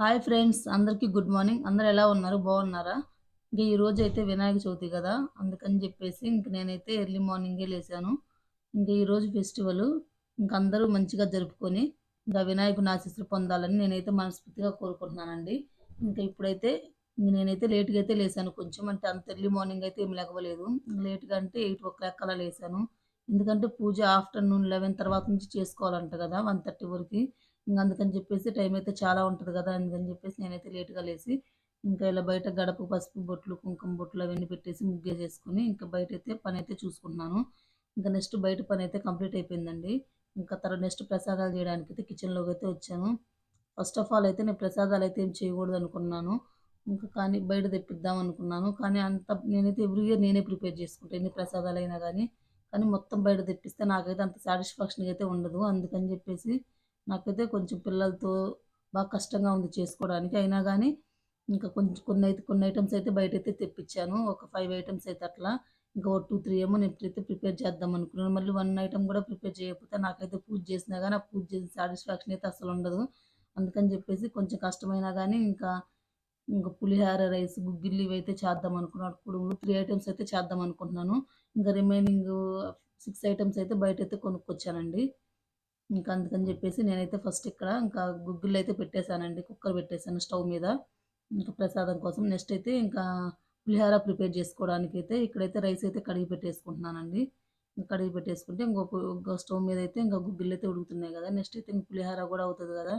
Hi friends అందరికీ good morning. అందరు ఎలా ఉన్నారు? బాగున్నారా? ఇంకా ఈరోజు అయితే వినాయక చవితి కదా అందుకని చెప్పేసి ఇంక నేనైతే ఎర్లీ మార్నింగే లేసాను ఇంకా ఈరోజు ఫెస్టివల్ ఇంక అందరూ మంచిగా జరుపుకొని ఇంకా వినాయకుని ఆశీస్సులు పొందాలని నేనైతే మనస్ఫూర్తిగా కోరుకుంటున్నానండి. ఇంకా ఇప్పుడైతే ఇంక నేనైతే లేట్గా అయితే లేసాను కొంచెం అంటే అంత ఎర్లీ మార్నింగ్ అయితే ఏమి లేకపోలేదు లేట్గా అంటే ఎయిట్ ఓ క్లాక్ అలా లేసాను ఎందుకంటే పూజ ఆఫ్టర్నూన్ లెవెన్ తర్వాత నుంచి చేసుకోవాలంట కదా వన్ థర్టీ వరకు. ఇంకా అందుకని చెప్పేసి టైం అయితే చాలా ఉంటుంది కదా అందుకని చెప్పేసి నేనైతే లేట్గా లేచి ఇంకా ఇలా బయట గడప పసుపు బొట్లు కుంకుమ బొట్లు అవన్నీ పెట్టేసి ముగ్గేసేసుకొని ఇంకా బయట అయితే పని అయితే చూసుకున్నాను ఇంకా నెక్స్ట్ బయట పని అయితే కంప్లీట్ అయిపోయిందండి. ఇంకా తర్వాత నెక్స్ట్ ప్రసాదాలు చేయడానికి అయితే కిచెన్లోకి అయితే వచ్చాను. ఫస్ట్ ఆఫ్ ఆల్ అయితే నేను ప్రసాదాలు అయితే ఏం చేయకూడదు అనుకున్నాను. ఇంకా కానీ బయట తెప్పిద్దాం అనుకున్నాను. కానీ అంత నేనైతే ఎవ్రీ ఇయర్ నేనే ప్రిపేర్ చేసుకుంటాను ఎన్ని ప్రసాదాలు అయినా కానీ కానీ మొత్తం బయట తెప్పిస్తే నాకైతే అంత సాటిస్ఫాక్షన్ అయితే ఉండదు. అందుకని చెప్పేసి నాకైతే కొంచెం పిల్లలతో బాగా కష్టంగా ఉంది చేసుకోవడానికి. అయినా కానీ ఇంకా కొంచెం కొన్ని అయితే కొన్ని ఐటమ్స్ అయితే బయట అయితే తెప్పించాను ఒక ఫైవ్ ఐటమ్స్ అయితే అట్లా. ఇంకా ఒక టూ త్రీ ఏమో నేను అయితే ప్రిపేర్ చేద్దాం అనుకున్నాను. మళ్ళీ వన్ ఐటమ్ కూడా ప్రిపేర్ చేయకపోతే నాకైతే పూజ చేసినా కానీ ఆ పూజ చేసిన సాటిస్ఫాక్షన్ అయితే అసలు ఉండదు. అందుకని చెప్పేసి కొంచెం కష్టమైనా కానీ ఇంకా ఇంకా పులిహార రైస్ గుగ్గిళ్ళు ఇవి అయితే చేద్దాం అనుకున్నాను. కుడుములు త్రీ ఐటమ్స్ అయితే చేద్దాం అనుకుంటున్నాను. ఇంకా రిమైనింగ్ సిక్స్ ఐటమ్స్ అయితే బయట అయితే కొనుక్కొచ్చానండి. ఇంకా అందుకని చెప్పేసి నేనైతే ఫస్ట్ ఇక్కడ ఇంకా గుగ్గులు అయితే పెట్టేశానండి కుక్కర్ పెట్టేశాను స్టవ్ మీద. ఇంకా ప్రసాదం కోసం నెక్స్ట్ అయితే ఇంకా పులిహార ప్రిపేర్ చేసుకోవడానికి అయితే ఇక్కడైతే రైస్ అయితే కడిగి పెట్టేసుకుంటున్నానండి. ఇంకా కడిగి పెట్టేసుకుంటే ఇంకొక ఇంకో స్టవ్ మీద అయితే ఇంకా గుగ్గిళ్ళు అయితే ఉడుకుతున్నాయి కదా నెక్స్ట్ అయితే ఇంక పులిహార కూడా అవుతుంది కదా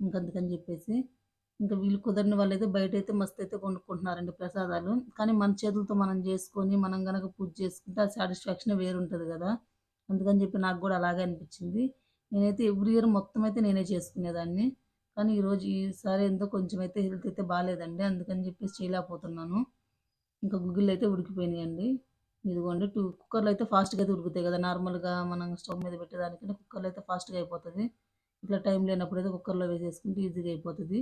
ఇంకా అందుకని చెప్పేసి. ఇంకా వీళ్ళు కుదరని వాళ్ళు అయితే బయట అయితే మస్తు అయితే కొనుక్కుంటున్నారండి ప్రసాదాలు. కానీ మన చేతులతో మనం చేసుకొని మనం కనుక పూజ చేసుకుంటే ఆ సాటిస్ఫాక్షన్ వేరు ఉంటుంది కదా అందుకని చెప్పి నాకు కూడా అలాగే అనిపించింది. నేనైతే ఎవ్రీ ఇయర్ మొత్తం అయితే నేనే చేసుకునేదాన్ని. కానీ ఈరోజు ఈసారి ఎంతో కొంచెం అయితే హెల్త్ అయితే బాగాలేదండి. అందుకని చెప్పేసి చేయలేకపోతున్నాను. ఇంకా గుగ్గిళ్ళు అయితే ఉడికిపోయినాయండి. ఇదిగోండి టూ కుక్కర్లో అయితే ఫాస్ట్గా అయితే ఉడుకుతాయి కదా. నార్మల్గా మనం స్టవ్ మీద పెట్టేదానికంటే కుక్కర్లో అయితే ఫాస్ట్గా అయిపోతుంది. ఇట్లా టైం లేనప్పుడు అయితే కుక్కర్లో వేసేసుకుంటే ఈజీగా అయిపోతుంది.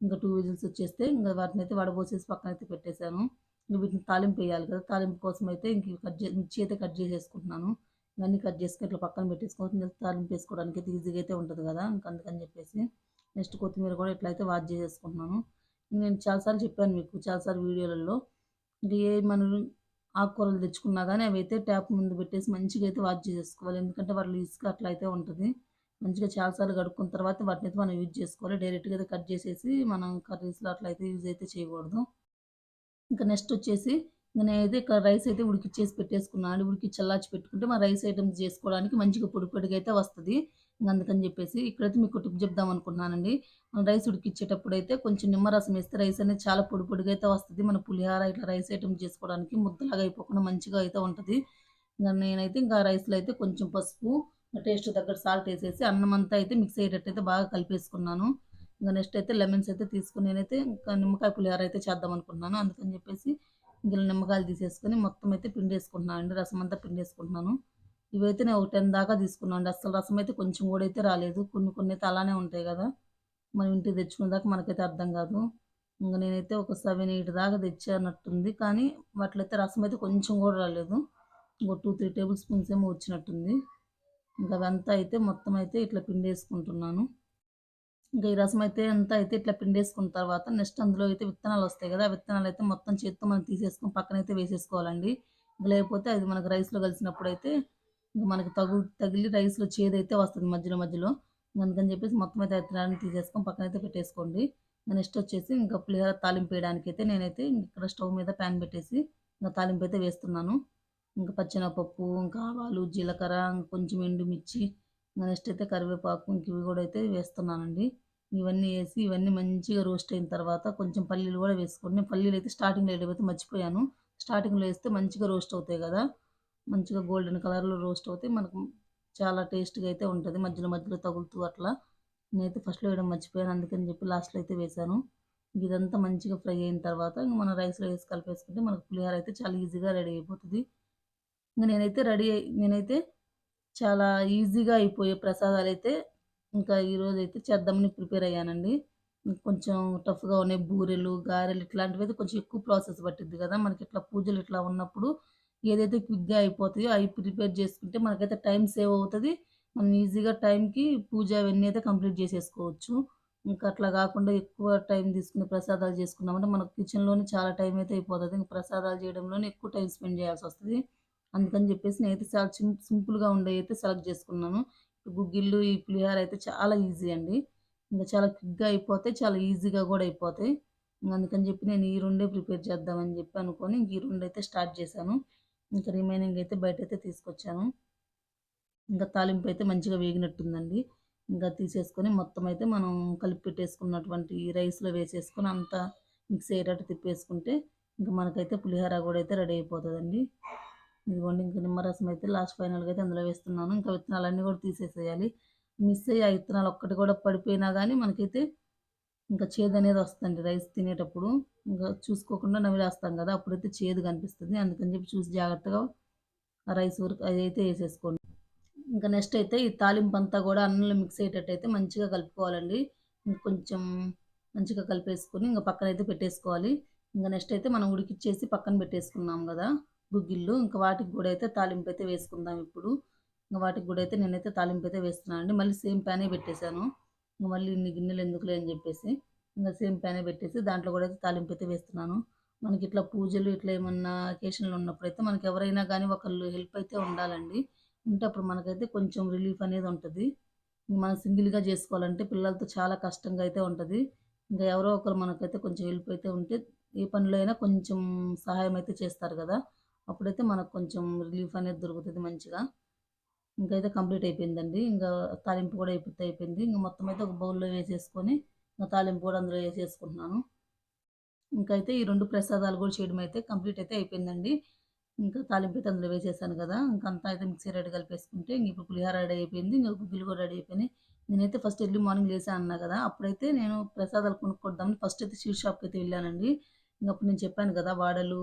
ఇంకా టూ విజిల్స్ వచ్చేస్తే ఇంకా వాటిని అయితే వడబోసేసి పక్కన అయితే పెట్టేశాను. ఇంకా వీటిని తాలింపు వేయాలి కదా. తాలింపు కోసం అయితే ఇంక కట్ చే మిర్చి అయితే కట్ చేసేసుకుంటున్నాను. ఇవన్నీ కట్ చేసుకుని ఇట్లా పక్కన పెట్టేసుకోవచ్చు తాలింపు వేసుకోవడానికి అయితే ఈజీగా అయితే ఉంటుంది కదా ఇంకా అందుకని చెప్పేసి నెక్స్ట్ కొత్తిమీర కూడా ఇట్లా అయితే వాష్ చేసేసుకుంటున్నాను. నేను చాలాసార్లు చెప్పాను మీకు చాలాసార్లు వీడియోలలో ఇంకా ఏ మనం ఆకుకూరలు తెచ్చుకున్నా కానీ అవి అయితే ట్యాప్ ముందు పెట్టేసి మంచిగా అయితే వాష్ చేసేసుకోవాలి. ఎందుకంటే వాళ్ళు ఇసుక అట్లా అయితే ఉంటుంది. మంచిగా చాలాసార్లు కడుక్కున్న తర్వాత వాటిని అయితే మనం యూజ్ చేసుకోవాలి. డైరెక్ట్గా అయితే కట్ చేసేసి మనం కర్రీస్లో అట్లా అయితే యూజ్ అయితే చేయకూడదు. ఇంకా నెక్స్ట్ వచ్చేసి నేనైతే ఇక్కడ రైస్ అయితే ఉడికిచ్చేసి పెట్టేసుకున్నాను ఉడికి చల్లార్చి పెట్టుకుంటే మా రైస్ ఐటమ్స్ చేసుకోవడానికి మంచిగా పొడి పొడిగా అయితే వస్తుంది. ఇంకా అందుకని చెప్పేసి ఇక్కడైతే మీకు టిప్ చెప్దాం అనుకుంటున్నానండి. మనం రైస్ ఉడికిచ్చేటప్పుడు అయితే కొంచెం నిమ్మరసం వేస్తే రైస్ అనేది చాలా పొడి పొడిగా అయితే వస్తుంది. మన పులిహార ఇట్లా రైస్ ఐటమ్ చేసుకోవడానికి ముద్దలాగా అయిపోకుండా మంచిగా అయితే ఉంటుంది. ఇంకా నేనైతే ఇంకా రైస్లో అయితే కొంచెం పసుపు టేస్ట్ తగ్గట్టు సాల్ట్ వేసేసి అన్నం అంతా అయితే మిక్స్ అయ్యేటట్టు అయితే బాగా కలిపేసుకున్నాను. ఇంకా నెక్స్ట్ అయితే లెమన్స్ అయితే తీసుకుని నేనైతే ఇంకా నిమ్మకాయ పులిహార అయితే చేద్దాం అనుకుంటున్నాను. అందుకని చెప్పేసి ఇందులో నిమ్మకాయలు తీసేసుకొని మొత్తం అయితే పిండేసుకుంటున్నాను అండి రసం అంతా పిండేసుకుంటున్నాను. ఇవైతే నేను ఒక టెన్ దాకా తీసుకున్నాను అండి. అసలు రసం అయితే కొంచెం కూడా అయితే రాలేదు. కొన్ని కొన్ని అయితే అలానే ఉంటాయి కదా. మనం ఇంటికి తెచ్చుకున్న దాకా మనకైతే అర్థం కాదు. ఇంకా నేనైతే ఒక సెవెన్ ఎయిట్ దాకా తెచ్చానట్టుంది కానీ వాటిలో రసం అయితే కొంచెం కూడా రాలేదు. ఇంకో టూ త్రీ టేబుల్ స్పూన్స్ ఏమో వచ్చినట్టుంది. ఇంకా అదంతా అయితే మొత్తం అయితే ఇట్లా పిండేసుకుంటున్నాను. ఇంకా ఈ రసం అయితే అంతా అయితే ఇట్లా పిండేసుకున్న తర్వాత నెక్స్ట్ అందులో అయితే విత్తనాలు వస్తాయి కదా విత్తనాలు అయితే మొత్తం చేత్తో మనం తీసేసుకుని పక్కన అయితే వేసేసుకోవాలండి. ఇంకా లేకపోతే అది మనకు రైస్లో కలిసినప్పుడు అయితే ఇంకా మనకి తగు తగిలి రైస్లో చేదైతే వస్తుంది మధ్యలో మధ్యలో. అందుకని చెప్పేసి మొత్తం అయితే విత్తనాలను తీసేసుకొని పక్కన అయితే పెట్టేసుకోండి. నెక్స్ట్ వచ్చేసి ఇంకా పులిహోర తాలింపు వేయడానికి అయితే నేనైతే ఇక్కడ స్టవ్ మీద ప్యాన్ పెట్టేసి ఇంకా తాలింపు అయితే వేస్తున్నాను. ఇంకా పచ్చెనపప్పు ఇంకా ఆవాలు జీలకర్ర కొంచెం ఎండుమిర్చి నెక్స్ట్ అయితే కరివేపాకు ఇవి కూడా అయితే వేస్తున్నానండి. ఇవన్నీ వేసి ఇవన్నీ మంచిగా రోస్ట్ అయిన తర్వాత కొంచెం పల్లీలు కూడా వేసుకోండి. పల్లీలు అయితే స్టార్టింగ్లో వేయకపోతే మర్చిపోయాను. స్టార్టింగ్లో వేస్తే మంచిగా రోస్ట్ అవుతాయి కదా. మంచిగా గోల్డెన్ కలర్లో రోస్ట్ అవుతాయి మనకు చాలా టేస్ట్గా అయితే ఉంటుంది. మధ్యలో మధ్యలో తగులుతూ అట్లా. నేనైతే ఫస్ట్లో వేయడం మర్చిపోయాను. అందుకని చెప్పి లాస్ట్లో అయితే వేశాను. ఇదంతా మంచిగా ఫ్రై అయిన తర్వాత ఇంకా మనం రైస్లో వేసి కలిపేసుకుంటే మనకు పులిహోర అయితే చాలా ఈజీగా రెడీ అయిపోతుంది. ఇంకా నేనైతే రెడీ నేనైతే చాలా ఈజీగా అయిపోయే ప్రసాదాలు అయితే ఇంకా ఈరోజు అయితే చేద్దామని ప్రిపేర్ అయ్యానండి. కొంచెం టఫ్గా ఉన్నాయి బూరెలు గారెలు ఇట్లాంటివి అయితే కొంచెం ఎక్కువ ప్రాసెస్ పట్టిద్ది కదా. మనకి ఇట్లా పూజలు ఇట్లా ఉన్నప్పుడు ఏదైతే క్విక్గా అయిపోతాయో అవి ప్రిపేర్ చేసుకుంటే మనకైతే టైం సేవ్ అవుతుంది. మనం ఈజీగా టైంకి పూజ అవన్నీ అయితే కంప్లీట్ చేసేసుకోవచ్చు. ఇంకా అట్లా కాకుండా ఎక్కువ టైం తీసుకుని ప్రసాదాలు చేసుకున్నామంటే మనకు కిచెన్లోనే చాలా టైం అయితే అయిపోతుంది. ఇంకా ప్రసాదాలు చేయడంలోనే ఎక్కువ టైం స్పెండ్ చేయాల్సి వస్తుంది. అందుకని చెప్పేసి నేనైతే చాలా సింపుల్గా ఉండే అయితే సెలెక్ట్ చేసుకున్నాను. గుగ్గిళ్ళు ఈ పులిహోర అయితే చాలా ఈజీ అండి. ఇంకా చాలా క్విక్గా అయిపోతాయి చాలా ఈజీగా కూడా అయిపోతాయి. అందుకని చెప్పి నేను ఈ రెండే ప్రిపేర్ చేద్దామని చెప్పి అనుకొని ఈ రెండు అయితే స్టార్ట్ చేశాను. ఇంకా రిమైనింగ్ అయితే బయట అయితే తీసుకొచ్చాను. ఇంకా తాలింపు అయితే మంచిగా వేగినట్టుందండి. ఇంకా తీసేసుకొని మొత్తం అయితే మనం కలిపి పెట్టేసుకున్నటువంటి రైస్లో వేసేసుకొని అంతా మిక్స్ అయ్యేటట్టు తిప్పేసుకుంటే ఇంకా మనకైతే పులిహోర కూడా అయితే రెడీ అయిపోతుందండి. ఇదిగోండి ఇంకా నిమ్మరసం అయితే లాస్ట్ ఫైనల్గా అయితే అందులో వేస్తున్నాను. ఇంకా విత్తనాలన్నీ కూడా తీసేసేయాలి. మిస్ అయ్యి ఆ విత్తనాలు ఒక్కటి కూడా పడిపోయినా కానీ మనకైతే ఇంకా చేదు అనేది వస్తుంది రైస్ తినేటప్పుడు. ఇంకా చూసుకోకుండా నమిలేస్తాం కదా అప్పుడైతే చేదు కనిపిస్తుంది. అందుకని చెప్పి చూసి జాగ్రత్తగా ఆ రైస్ వరకు అది అయితే వేసేసుకోండి. ఇంకా నెక్స్ట్ అయితే ఈ తాలింపు అంతా కూడా అన్నంలో మిక్స్ అయ్యేటట్టు అయితే మంచిగా కలుపుకోవాలండి. కొంచెం మంచిగా కలిపేసుకొని ఇంకా పక్కన అయితే పెట్టేసుకోవాలి. ఇంకా నెక్స్ట్ అయితే మనం ఉడికిచ్చేసి పక్కన పెట్టేసుకున్నాం కదా. గుగ్గిళ్ళు ఇంకా వాటికి కూడా అయితే తాలింపు అయితే వేసుకుందాం ఇప్పుడు. ఇంకా వాటికి కూడా అయితే నేనైతే తాలింపు అయితే వేస్తున్నాను అండి మళ్ళీ సేమ్ ప్యానే పెట్టేశాను. ఇంకా మళ్ళీ ఇన్ని గిన్నెలు ఎందుకులే అని చెప్పేసి ఇంకా సేమ్ ప్యానే పెట్టేసి దాంట్లో కూడా అయితే తాలింపు అయితే వేస్తున్నాను. మనకి ఇట్లా పూజలు ఇట్లా ఏమన్నా అకేషన్లు ఉన్నప్పుడు అయితే మనకి ఎవరైనా కానీ ఒకళ్ళు హెల్ప్ అయితే ఉండాలండి. ఉంటే అప్పుడు మనకైతే కొంచెం రిలీఫ్ అనేది ఉంటుంది. మనం సింగిల్గా చేసుకోవాలంటే పిల్లలతో చాలా కష్టంగా అయితే ఉంటుంది. ఇంకా ఎవరో ఒకరు మనకైతే కొంచెం హెల్ప్ అయితే ఉంటే ఏ పనులైనా కొంచెం సహాయం అయితే చేస్తారు కదా. అప్పుడైతే మనకు కొంచెం రిలీఫ్ అనేది దొరుకుతుంది మంచిగా. ఇంకైతే కంప్లీట్ అయిపోయిందండి. ఇంకా తాలింపు కూడా అయిపోతే అయిపోయింది. ఇంకా మొత్తం అయితే ఒక బౌల్లో వేసేసుకొని ఇంకా తాలింపు కూడా అందులో వేసేసుకుంటున్నాను. ఇంకైతే ఈ రెండు ప్రసాదాలు కూడా చేయడం అయితే కంప్లీట్ అయితే అయిపోయిందండి. ఇంకా తాలింపు అయితే అందులో వేసేసాను కదా. ఇంకంతా అయితే మిక్సీ రెడీ కలిపేసుకుంటే ఇంక ఇప్పుడు పులిహోర రెడీ అయిపోయింది. ఇంకా గుగ్గిలు కూడా రెడీ అయిపోయినాయి. నేనైతే ఫస్ట్ ఎర్లీ మార్నింగ్ లేసాను అన్నా కదా. అప్పుడైతే నేను ప్రసాదాలు కొనుక్కొద్దామని ఫస్ట్ అయితే స్వీట్ షాప్కి అయితే వెళ్ళానండి. ఇంకా అప్పుడు నేను చెప్పాను కదా వాడలు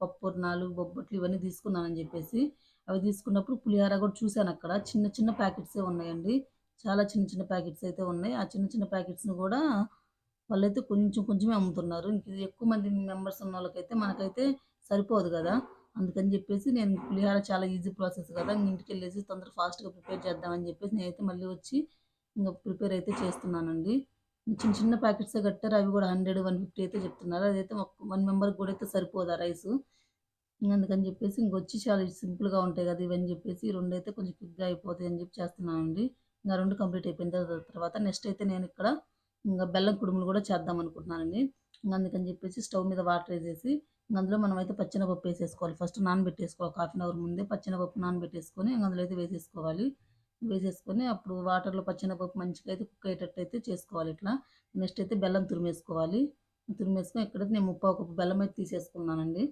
పప్పుర్నాలు బొబ్బట్లు ఇవన్నీ తీసుకున్నానని చెప్పేసి. అవి తీసుకున్నప్పుడు పులిహోర కూడా చూశాను అక్కడ. చిన్న చిన్న ప్యాకెట్సే ఉన్నాయండి. చాలా చిన్న చిన్న ప్యాకెట్స్ అయితే ఉన్నాయి. ఆ చిన్న చిన్న ప్యాకెట్స్ని కూడా వాళ్ళైతే కొంచెం కొంచెమే అమ్ముతున్నారు. ఇంక ఎక్కువ మంది మెంబర్స్ ఉన్న వాళ్ళకైతే మనకైతే సరిపోదు కదా. అందుకని చెప్పేసి నేను పులిహోర చాలా ఈజీ ప్రాసెస్ కదా. ఇంటికి వెళ్ళేసి తొందర ఫాస్ట్గా ప్రిపేర్ చేద్దామని చెప్పేసి నేనైతే మళ్ళీ వచ్చి ఇంకా ప్రిపేర్ అయితే చేస్తున్నానండి. చిన్న చిన్న ప్యాకెట్స్ కట్టారు అవి కూడా హండ్రెడ్ వన్ ఫిఫ్టీ అయితే చెప్తున్నారు. అదైతే వన్ మెంబర్కి కూడా అయితే సరిపోదు ఆ రైస్? అందుకని చెప్పేసి ఇంకొచ్చి చాలా సింపుల్గా ఉంటాయి కదా ఇవని చెప్పేసి రెండు అయితే కొంచెం క్విక్గా అయిపోతాయి అని చెప్పి చేస్తున్నానండి. ఇంకా రెండు కంప్లీట్ అయిపోయిన తర్వాత నెక్స్ట్ అయితే నేను ఇక్కడ ఇంకా బెల్లం కుడుములు కూడా చేద్దాం అనుకుంటున్నానండి. ఇంకా అందుకని చెప్పేసి స్టవ్ మీద వాటర్ వేసేసి ఇంకా అందులో మనం అయితే పచ్చినపప్పు వేసేసుకోవాలి. ఫస్ట్ నానబెట్టేసుకోవాలి. హాఫ్ అన్ అవర్ ముందే పచ్చెనపప్పు నానబెట్టేసుకొని ఇంకా అందులో అయితే వేసేసుకోవాలి. వేసేసుకొని అప్పుడు వాటర్లో పచ్చెనపప్పు మంచిగా అయితే కుక్ అయ్యేటట్టు అయితే చేసుకోవాలి ఇట్లా. నెక్స్ట్ అయితే బెల్లం తురిమేసుకోవాలి. తురిమేసుకొని ఇక్కడైతే నేను ముప్పావు కప్పు బెల్లం అయితే తీసేసుకున్నానండి.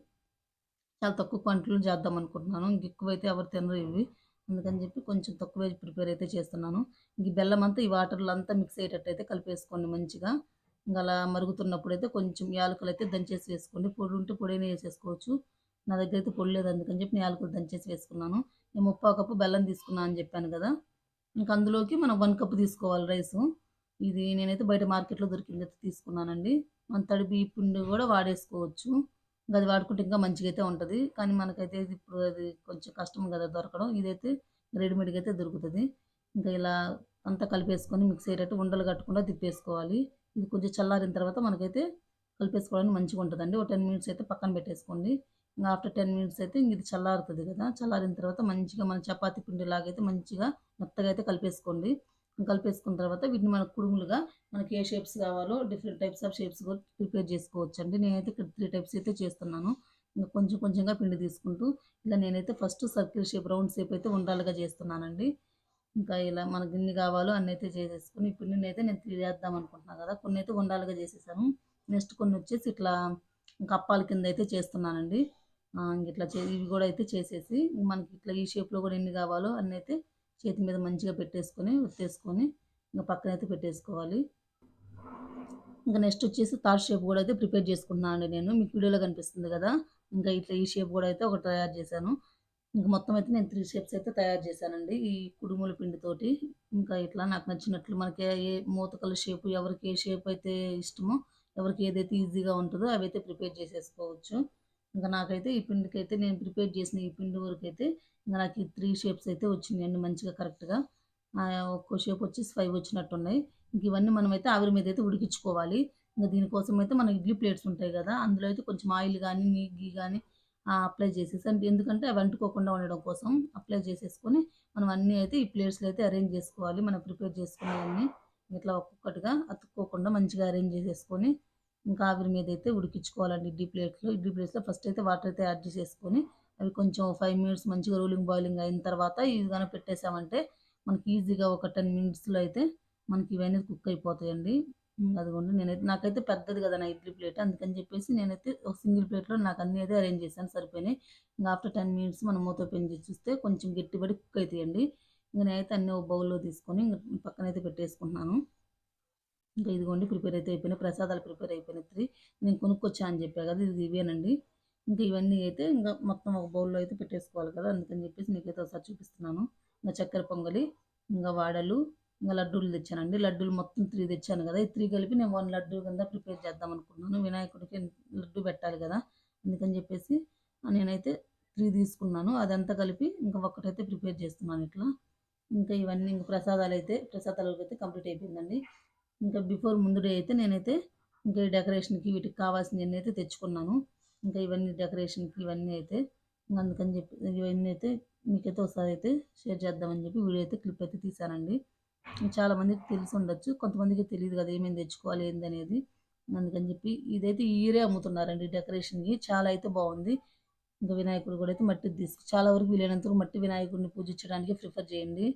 చాలా తక్కువ క్వాంటిటీలో చేద్దాం అనుకుంటున్నాను. ఇంక అయితే ఎవరు తినరు ఇవి. అందుకని చెప్పి కొంచెం తక్కువ ప్రిపేర్ అయితే చేస్తున్నాను. ఇంక బెల్లం అంతా ఈ వాటర్లో అంతా మిక్స్ అయ్యేటట్టు అయితే కలిపేసుకోండి మంచిగా. ఇంకా అలా మరుగుతున్నప్పుడు అయితే కొంచెం యాలకులు అయితే దంచేసి వేసుకోండి. పొడి ఉంటే పొడినే వేసేసుకోవచ్చు. నా దగ్గర అయితే పొడి లేదు అందుకని చెప్పి నేను యాలకులు దంచేసి వేసుకున్నాను. నేను ముప్పా కప్పు బెల్లం తీసుకున్నాను అని చెప్పాను కదా. ఇంకా అందులోకి మనం వన్ కప్ తీసుకోవాలి రైసు. ఇది నేనైతే బయట మార్కెట్లో దొరికింది అయితే తీసుకున్నానండి. మన తడిపి పిండి కూడా వాడేసుకోవచ్చు. ఇంకా అది వాడుకుంటే ఇంకా మంచిగా అయితే ఉంటుంది. కానీ మనకైతే ఇది ఇప్పుడు అది కొంచెం కష్టం కదా దొరకడం. ఇదైతే రెడీమేడ్గా అయితే దొరుకుతుంది. ఇంకా ఇలా అంతా కలిపేసుకొని మిక్స్ అయ్యేటట్టు ఉండలు కట్టకుండా తిప్పేసుకోవాలి. ఇది కొంచెం చల్లారిన తర్వాత మనకైతే కలిపేసుకోవడానికి మంచిగా ఉంటుందండి ఒక టెన్ మినిట్స్ అయితే పక్కన పెట్టేసుకోండి. ఆఫ్టర్ టెన్ మినిట్స్ అయితే ఇంక ఇది చల్లారుతుంది కదా. చల్లారిన తర్వాత మంచిగా మన చపాతీ పిండి అయితే మంచిగా మెత్తగా అయితే కలిపేసుకోండి. కలిపేసుకున్న తర్వాత వీటిని మనకు కుడుములుగా మనకి ఏ షేప్స్ కావాలో డిఫరెంట్ టైప్స్ ఆఫ్ షేప్స్ కూడా ప్రిపేర్ చేసుకోవచ్చు అండి నేనైతే ఇక్కడ త్రీ టైప్స్ అయితే చేస్తున్నాను. ఇంకా కొంచెం కొంచెంగా పిండి తీసుకుంటూ ఇలా నేనైతే first circle shape round shape అయితే ఉండాలిగా చేస్తున్నానండి. ఇంకా ఇలా మనకి ఎన్ని కావాలో అన్ని అయితే చేసేసుకుని ఈ పిండిని అయితే నేను చేద్దాం అనుకుంటున్నాను కదా. కొన్ని అయితే ఉండాలిగా చేసేసాను. నెక్స్ట్ కొన్ని వచ్చేసి ఇట్లా కప్పాల కింద అయితే చేస్తున్నానండి. ఇట్లా చే ఇవి కూడా అయితే చేసేసి మనకి ఇట్లా ఈ షేప్లో కూడా ఎన్ని కావాలో అన్నీ అయితే చేతి మీద మంచిగా పెట్టేసుకొని ఉత్తేసుకొని ఇంకా పక్కన అయితే పెట్టేసుకోవాలి. ఇంకా నెక్స్ట్ వచ్చేసి థర్డ్ షేప్ కూడా అయితే ప్రిపేర్ చేసుకుంటున్నాను అండి నేను. మీకు వీడియోలో కనిపిస్తుంది కదా. ఇంకా ఇట్లా ఈ షేప్ కూడా అయితే ఒకటి తయారు చేశాను. ఇంకా మొత్తం అయితే నేను త్రీ షేప్స్ అయితే తయారు చేశానండి. ఈ కుడుముల పిండితోటి ఇంకా ఇట్లా నాకు నచ్చినట్లు మనకి ఏ మూతకల షేప్ ఎవరికి ఏ షేప్ అయితే ఇష్టమో ఎవరికి ఏదైతే ఈజీగా ఉంటుందో అవి అయితే ప్రిపేర్ చేసేసుకోవచ్చు. ఇంకా నాకైతే ఈ పిండికి అయితే నేను ప్రిపేర్ చేసిన ఈ పిండి వరకు అయితే ఇంకా నాకు ఈ త్రీ షేప్స్ అయితే వచ్చినాయండి మంచిగా కరెక్ట్గా. ఒక్కో షేప్ వచ్చేసి ఫైవ్ వచ్చినట్టున్నాయి. ఇంక ఇవన్నీ మనమైతే ఆవిరి మీద అయితే ఉడికించుకోవాలి. ఇంకా దీనికోసం అయితే మన ఇడ్లీ ప్లేట్స్ ఉంటాయి కదా అందులో అయితే కొంచెం ఆయిల్ కానీ నెయ్యి కానీ అప్లై చేసేసి అంటే ఎందుకంటే అవి అంటుకోకుండా ఉండడం కోసం అప్లై చేసేసుకొని మనం అన్నీ అయితే ఈ ప్లేట్స్లో అయితే అరేంజ్ చేసుకోవాలి. మనం ప్రిపేర్ చేసుకునేవన్నీ ఇట్లా ఒక్కొక్కటిగా అతుక్కోకుండా మంచిగా అరేంజ్ చేసేసుకొని ఇంకా ఆవిరి మీద అయితే ఉడికించుకోవాలండి ఇడ్లీ ప్లేట్లో. ఇడ్లీ ప్లేట్స్లో ఫస్ట్ అయితే వాటర్ అయితే యాడ్ చేసేసుకొని అవి కొంచెం ఫైవ్ మినిట్స్ మంచిగా రోలింగ్ బాయిలింగ్ అయిన తర్వాత ఇది కానీ పెట్టేసామంటే మనకి ఈజీగా ఒక టెన్ మినిట్స్లో అయితే మనకి ఇవన్నీ కుక్ అయిపోతాయండి. అదిగోండి నేనైతే నాకైతే పెద్దది కదా నా ఇడ్లీ ప్లేట్ అందుకని చెప్పేసి నేనైతే ఒక సింగిల్ ప్లేట్లో నాకు అన్నీ అయితే అరేంజ్ చేశాను సరిపోయినాయి. ఇంకా ఆఫ్టర్ టెన్ మినిట్స్ మనం మూత ఓపెన్ చేసి చూస్తే కొంచెం గట్టిపడి కుక్ అవుతాయండి ఇంకా నేనైతే అన్నీ ఒక బౌల్లో తీసుకొని ఇంకా పక్కనైతే పెట్టేసుకుంటున్నాను. ఇంకా ఇదిగోండి ప్రిపేర్ అయితే అయిపోయినాయి ప్రసాదాలు ప్రిపేర్ అయిపోయినాయి త్రీ. నేను కొనుక్కొచ్చా అని చెప్పా కదా ఇది ఇవేనండి. ఇంకా ఇవన్నీ అయితే ఇంకా మొత్తం ఒక బౌల్లో అయితే పెట్టేసుకోవాలి కదా అందుకని చెప్పేసి మీకైతే ఒకసారి చూపిస్తున్నాను. ఇంకా చక్కెర పొంగలి ఇంకా వాడలు ఇంకా లడ్డూలు తెచ్చానండి. లడ్డూలు మొత్తం త్రీ తెచ్చాను కదా ఈ త్రీ కలిపి నేను వన్ లడ్డూ కింద ప్రిపేర్ చేద్దాం అనుకున్నాను వినాయకుడికి లడ్డు పెట్టాలి కదా అందుకని చెప్పేసి నేనైతే త్రీ తీసుకున్నాను. అదంతా కలిపి ఇంకా ఒక్కటైతే ప్రిపేర్ చేస్తున్నాను ఇట్లా. ఇంకా ఇవన్నీ ఇంకా ప్రసాదాలు అయితే ప్రసాదాలకు అయితే కంప్లీట్ అయిపోయిందండి. ఇంకా బిఫోర్ ముందు డే అయితే నేనైతే ఇంకా ఈ డెకరేషన్కి వీటికి కావాల్సినవి అయితే తెచ్చుకున్నాను. ఇంకా ఇవన్నీ డెకరేషన్కి ఇవన్నీ అయితే అందుకని చెప్పి ఇవన్నీ అయితే మీకైతే ఒకసారి అయితే షేర్ చేద్దామని చెప్పి వీడియో అయితే క్లిప్ అయితే తీసానండి చాలా మందికి తెలిసి ఉండొచ్చు కొంతమందికి తెలియదు కదా ఏమేమి తెచ్చుకోవాలి ఏందనేది. అందుకని చెప్పి ఇదైతే ఈరే అమ్ముతున్నారండి డెకరేషన్కి. చాలా అయితే బాగుంది. ఇంకా వినాయకుడు కూడా అయితే మట్టి తీసుకు చాలా వరకు వీలైనంత మట్టి వినాయకుడిని పూజించడానికి ప్రిఫర్ చేయండి.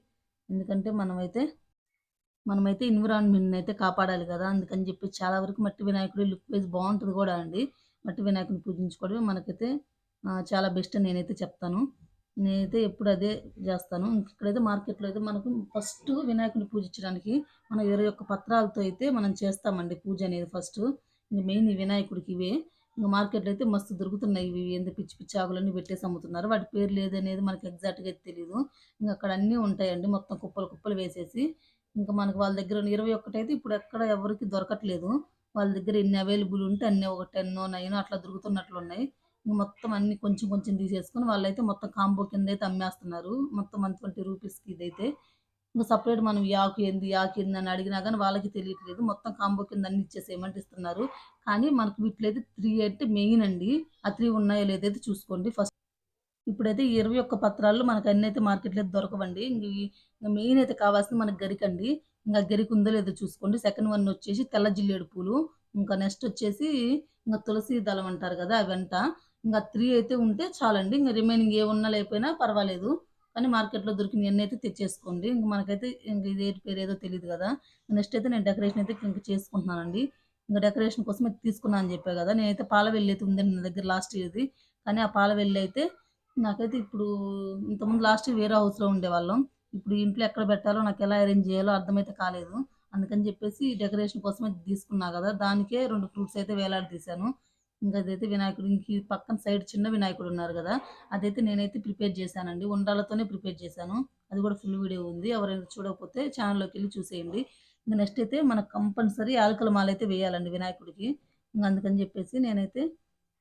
ఎందుకంటే మనమైతే మనమైతే ఎన్విరాన్మెంట్ని అయితే కాపాడాలి కదా అందుకని చెప్పి చాలా వరకు మట్టి వినాయకుడు లుక్ వైజ్ బాగుంటుంది కూడా అండి. మట్టి వినాయకుడిని పూజించుకోవడమే మనకైతే చాలా బెస్ట్ అని నేనైతే చెప్తాను. నేనైతే ఎప్పుడు అదే చేస్తాను. ఇక్కడైతే మార్కెట్లో అయితే మనకు ఫస్ట్ వినాయకుడిని పూజించడానికి మనం ఇరవై ఒక్క పత్రాలతో అయితే మనం చేస్తామండి పూజ అనేది ఫస్ట్. మెయిన్ ఈ వినాయకుడికి ఇవే. ఇంకా మార్కెట్లో అయితే మస్తు దొరుకుతున్నాయి ఇవి ఎందుకు పిచ్చి పిచ్చి ఆకులన్నీ పెట్టేసి అమ్ముతున్నారు. వాటి పేరు లేదనేది మనకి ఎగ్జాక్ట్గా అయితే తెలియదు ఇంకా అక్కడ అన్నీ ఉంటాయండి మొత్తం కుప్పలు కుప్పలు వేసేసి. ఇంకా మనకు వాళ్ళ దగ్గర ఇరవై ఒక్కటి అయితే ఇప్పుడు ఎక్కడ ఎవరికి దొరకట్లేదు. వాళ్ళ దగ్గర ఎన్ని అవైలబుల్ ఉంటే అన్ని ఒక టెన్ నైన్ అట్లా దొరుకుతున్నట్లు ఉన్నాయి. మొత్తం అన్ని కొంచెం కొంచెం తీసేసుకొని వాళ్ళైతే మొత్తం కాంబో కింద అయితే అమ్మేస్తున్నారు. మొత్తం వన్ ట్వంటీ రూపీస్కి ఇదైతే. ఇంకా సపరేట్ మనం యాకు ఏంది యాకు ఏంది అని అడిగినా కానీ వాళ్ళకి తెలియట్లేదు. మొత్తం కాంబో కింద అన్ని ఇచ్చేసేయమంటే ఇస్తున్నారు. కానీ మనకు వీటిలో అయితే త్రీ అంటే మెయిన్ అండి. ఆ త్రీ ఉన్నాయో లేదైతే చూసుకోండి. ఫస్ట్ ఇప్పుడైతే ఇరవై ఒక్క పత్రాలు మనకు అన్ని అయితే మార్కెట్లో దొరకవండి ఇంక ఇంకా మెయిన్ అయితే కావాల్సింది మనకి గరికండి ఇంకా గరికి ఉందో లేదో చూసుకోండి. సెకండ్ వన్ వచ్చేసి తెల్ల జిల్లేడు పూలు ఇంకా నెక్స్ట్ వచ్చేసి ఇంకా తులసి దళం అంటారు కదా అవంట ఇంకా త్రీ అయితే ఉంటే చాలండి. ఇంకా రిమైనింగ్ ఏ ఉన్నా లేకపోయినా పర్వాలేదు. కానీ మార్కెట్లో దొరికిన అన్నీ అయితే తెచ్చేసుకోండి. ఇంక మనకైతే ఇంక ఇది పేరు ఏదో తెలియదు కదా. నెక్స్ట్ అయితే నేను డెకరేషన్ అయితే ఇంక చేసుకుంటున్నానండి. ఇంకా డెకరేషన్ కోసం అయితే తీసుకున్నాను అని చెప్పా కదా. నేనైతే పాల వెళ్ళి అయితే ఉందండి నా దగ్గర లాస్ట్ ఇయర్ది. కానీ ఆ పాల వెళ్ళి అయితే నాకైతే ఇప్పుడు ఇంతకుముందు లాస్ట్ వేరే హౌస్లో ఉండేవాళ్ళం. ఇప్పుడు ఇంట్లో ఎక్కడ పెట్టాలో నాకు ఎలా అరేంజ్ చేయాలో అర్థమైతే కాలేదు. అందుకని చెప్పేసి డెకరేషన్ కోసం అయితే తీసుకున్నా కదా. దానికే రెండు ఫ్రూట్స్ అయితే వేలాడి తీశాను. ఇంకా అదైతే వినాయకుడు ఇంక పక్కన సైడ్ చిన్న వినాయకుడు ఉన్నారు కదా. అదైతే నేనైతే ప్రిపేర్ చేశానండి. ఉండాలతోనే ప్రిపేర్ చేశాను. అది కూడా ఫుల్ వీడియో ఉంది. ఎవరైనా చూడకపోతే ఛానల్లోకి వెళ్ళి చూసేయండి. ఇంకా నెక్స్ట్ అయితే మనకు కంపల్సరీ యాలకుల మాల అయితే వేయాలండి వినాయకుడికి. ఇంకా అందుకని చెప్పేసి నేనైతే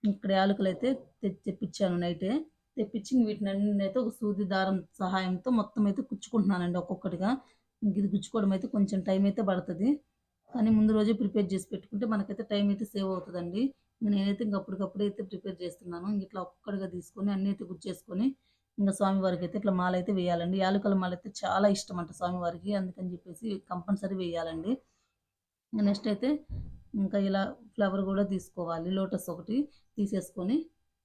ఇక్కడ యాలకులు అయితే తెచ్చి తెప్పించాను నైటే తెప్పించి వీటిని అయితే ఒక సూది దారం సహాయంతో మొత్తం అయితే కుచ్చుకుంటున్నానండి ఒక్కొక్కటిగా. ఇంక ఇది గుచ్చుకోవడం అయితే కొంచెం టైం అయితే పడుతుంది. కానీ ముందు రోజే ప్రిపేర్ చేసి పెట్టుకుంటే మనకైతే టైం అయితే సేవ్ అవుతుందండి. నేనైతే ఇంక అప్పటికప్పుడు అయితే ప్రిపేర్ చేస్తున్నాను. ఇట్లా ఒక్కడిగా తీసుకొని అన్నీ అయితే గుచ్చేసుకొని ఇంకా స్వామివారికి అయితే ఇట్లా మాల అయితే వేయాలండి. యాలకల మాల అయితే చాలా ఇష్టం అంట స్వామివారికి. అందుకని చెప్పేసి కంపల్సరీ వేయాలండి. నెక్స్ట్ అయితే ఇంకా ఇలా ఫ్లవర్ కూడా తీసుకోవాలి. లోటస్ ఒకటి తీసేసుకొని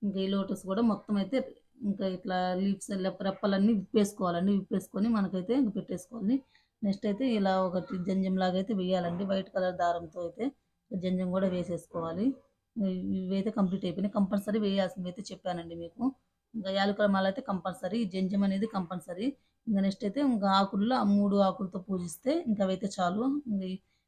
ఇంకా ఈ లోటస్ కూడా మొత్తం అయితే ఇంకా ఇట్లా లీవ్స్ రెప్పలన్నీ విప్పేసుకోవాలండి విప్పేసుకొని మనకైతే ఇంక పెట్టేసుకోవాలి. నెక్స్ట్ అయితే ఇలా ఒకటి జంజం లాగా అయితే వేయాలండి. వైట్ కలర్ దారంతో అయితే జంజం కూడా వేసేసుకోవాలి. ఇవైతే కంప్లీట్ అయిపోయినాయి. కంపల్సరీ వేయాల్సింది అయితే చెప్పానండి మీకు. ఇంకా యాలకుల మాల అయితే కంపల్సరీ. జంజం అనేది కంపల్సరీ. ఇంకా నెక్స్ట్ అయితే ఇంకా ఆకుల్లో ఆ మూడు ఆకులతో పూజిస్తే ఇంకా అవైతే చాలు.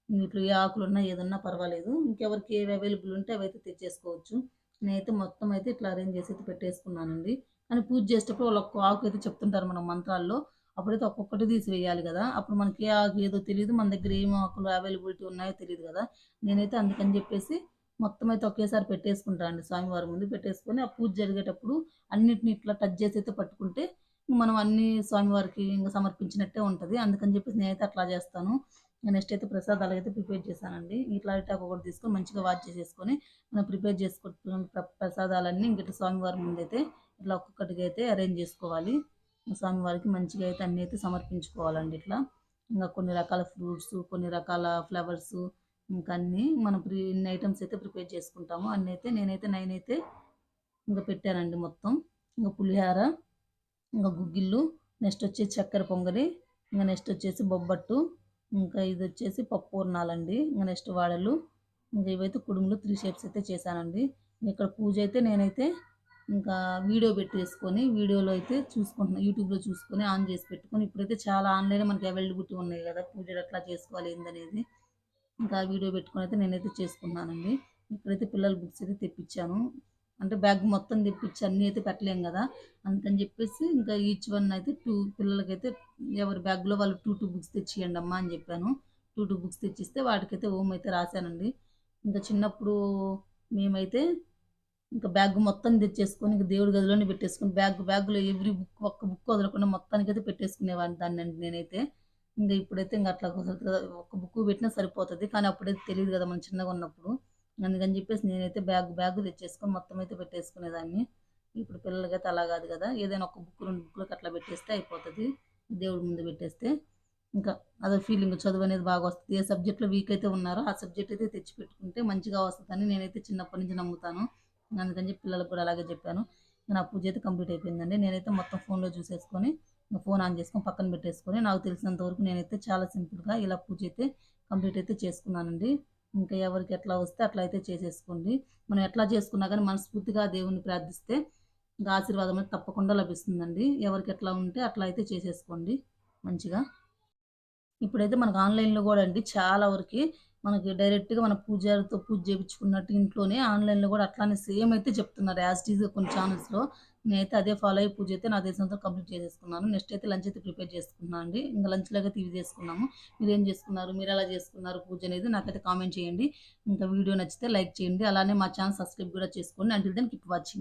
ఇంకా ఏ ఆకులు ఉన్నా ఏదన్నా పర్వాలేదు. ఇంకెవరికి ఏవి అవైలబుల్ ఉంటే అవైతే తెచ్చేసుకోవచ్చు. నేనైతే మొత్తం అయితే ఇట్లా అరేంజ్ చేసి అయితే పెట్టేసుకున్నానండి. అని పూజ చేసేటప్పుడు వాళ్ళు ఒక్క ఆకు అయితే చెప్తుంటారు మనం మంత్రాల్లో. అప్పుడైతే ఒక్కొక్కటి తీసి వేయాలి కదా. అప్పుడు మనకి ఏ ఆకు ఏదో తెలియదు. మన దగ్గర ఏం ఆకులు అవైలబిలిటీ ఉన్నాయో తెలియదు కదా. నేనైతే అందుకని చెప్పేసి మొత్తం అయితే ఒకేసారి పెట్టేసుకుంటా అండి. స్వామివారి ముందు పెట్టేసుకొని ఆ పూజ జరిగేటప్పుడు అన్నిటిని ఇట్లా టచ్ చేసి అయితే పట్టుకుంటే మనం అన్ని స్వామివారికి ఇంకా సమర్పించినట్టే ఉంటుంది. అందుకని చెప్పేసి నేనైతే అట్లా చేస్తాను. నెక్స్ట్ అయితే ప్రసాదాలైతే ప్రిపేర్ చేశానండి. ఇట్లా అరిటాకు ఒకటి తీసుకొని మంచిగా వాష్ చేసేసుకొని మనం ప్రిపేర్ చేసుకుంటున్న ప్రసాదాలన్నీ ఇంకటి ఇట్లా స్వామివారి ముందైతే ఇట్లా ఒక్కొక్కటిగా అయితే అరేంజ్ చేసుకోవాలి. స్వామివారికి మంచిగా అయితే అన్నీ అయితే సమర్పించుకోవాలండి ఇట్లా. ఇంకా కొన్ని రకాల ఫ్రూట్స్, కొన్ని రకాల ఫ్లవర్స్ ఇంకా అన్నీ మనం ప్రి ఇన్ని ఐటమ్స్ అయితే ప్రిపేర్ చేసుకుంటాము. అన్నీ అయితే నేనైతే నైన్ అయితే ఇంకా పెట్టానండి మొత్తం. ఇంకా పులిహార, ఇంకా గుగ్గిళ్ళు, నెక్స్ట్ వచ్చేసి చక్కెర పొంగలి, ఇంకా నెక్స్ట్ వచ్చేసి బొబ్బట్టు, ఇంకా ఇది వచ్చేసి పప్పూర్ణాలండి. ఇంకా నెక్స్ట్ వాడలు ఇంకా ఇవైతే కుడుములు త్రీ షేప్స్ అయితే చేశానండి. ఇక్కడ పూజ అయితే నేనైతే ఇంకా వీడియో పెట్టేసుకొని వీడియోలో అయితే చూసుకుంటున్నా. యూట్యూబ్‌లో చూసుకొని ఆన్ చేసి పెట్టుకొని ఇప్పుడైతే చాలా ఆన్‌లైన్‌లో మనకి అవైలబిలిటీ ఉన్నాయి కదా పూజలు ఎట్లా చేసుకోవాలి ఏందనేది. ఇంకా వీడియో పెట్టుకొని అయితే నేనైతే చేసుకున్నానండి. ఇప్పుడైతే పిల్లల బుక్స్ అయితే తెప్పించాను అంటే బ్యాగ్ మొత్తం తెప్పిచ్చి అన్నీ అయితే పెట్టలేం కదా అందుకని చెప్పేసి ఇంకా ఈచ్ వన్ అయితే టూ పిల్లలకైతే ఎవరి బ్యాగ్‌లో వాళ్ళు 2, 2 బుక్స్ తెచ్చియండమ్మా అని చెప్పాను. 2, 2 బుక్స్ తెచ్చిస్తే వాటికైతే ఓం అయితే రాశానండి. ఇంకా చిన్నప్పుడు మేమైతే ఇంకా బ్యాగ్ మొత్తం తెచ్చేసుకొని ఇంకా దేవుడి గదిలోనే పెట్టేసుకొని బ్యాగ్ బ్యాగ్‌లో ఎవ్రీ బుక్ ఒక్క బుక్ వదలకుండా అయితే పెట్టేసుకునేవాడిని దాన్నండి నేనైతే. ఇంకా ఇప్పుడైతే ఇంకా అట్లా కుదరదు కదా! ఒక్క బుక్ పెట్టినా సరిపోతుంది కానీ అప్పుడైతే తెలియదు కదా మనం చిన్నగా ఉన్నప్పుడు అందుకని చెప్పేసి నేనైతే బ్యాగ్ బ్యాగ్ తెచ్చేసుకొని మొత్తం అయితే పెట్టేసుకునేదాన్ని. ఇప్పుడు పిల్లలకైతే అలా కాదు కదా ఏదైనా ఒక బుక్, రెండు బుక్‌లకి అట్లా పెట్టేస్తే అయిపోతుంది దేవుడి ముందు పెట్టేస్తే. ఇంకా అదో ఫీలింగ్ చదువు అనేది బాగా వస్తుంది ఏ సబ్జెక్ట్‌లో వీక్ అయితే ఉన్నారో ఆ సబ్జెక్ట్ అయితే తెచ్చిపెట్టుకుంటే మంచిగా వస్తుందని నేనైతే చిన్నప్పటి నుంచి నమ్ముతాను. అందుకని చెప్పి పిల్లలకు కూడా అలాగే చెప్పాను. నా పూజ అయితే కంప్లీట్ అయిపోయిందండి. నేనైతే మొత్తం ఫోన్‌లో చూసేసుకొని ఫోన్ ఆన్ చేసుకొని పక్కన పెట్టేసుకొని నాకు తెలిసినంత వరకు నేనైతే చాలా సింపుల్‌గా ఇలా పూజ అయితే కంప్లీట్ అయితే చేసుకున్నానండి. ఇంకా ఎవరికి ఎట్లా వస్తే అట్లా అయితే చేసేసుకోండి. మనం ఎట్లా చేసుకున్నా కానీ మనస్ఫూర్తిగా దేవుణ్ణి ప్రార్థిస్తే ఇంకా ఆశీర్వాదం అనేది తప్పకుండా లభిస్తుందండి. ఎవరికి ఎట్లా ఉంటే అట్లా అయితే చేసేసుకోండి మంచిగా. ఇప్పుడైతే మనకు ఆన్‌లైన్‌లో కూడా అండి చాలా వరకి మనకి డైరెక్ట్‌గా మన పూజారితో పూజ చేయించుకున్నట్టు ఇంట్లోనే ఆన్‌లైన్‌లో కూడా అట్లానే సేమ్ అయితే చెప్తున్నారు యాజ్ టీజ్ ఈజ్ కొన్ని ఛానల్స్లో నేనైతే అదే ఫాలో అయ్యి పూజ అయితే నా దేశంతో కంప్లీట్ చేసేసుకున్నాను. నెక్స్ట్ అయితే లంచ్ అయితే ప్రిపేర్ చేసుకున్నాను అండి. ఇంకా లంచ్‌లోకి అయితే ఇవి చేసుకున్నాము. మీరేం చేసుకున్నారు? మీరు ఎలా చేసుకున్నారు పూజ అనేది నాకైతే కామెంట్ చేయండి. ఇంకా వీడియో నచ్చితే లైక్ చేయండి. అలానే మా ఛానల్ సబ్స్క్రైబ్ కూడా చేసుకోండి. Until then keep watching.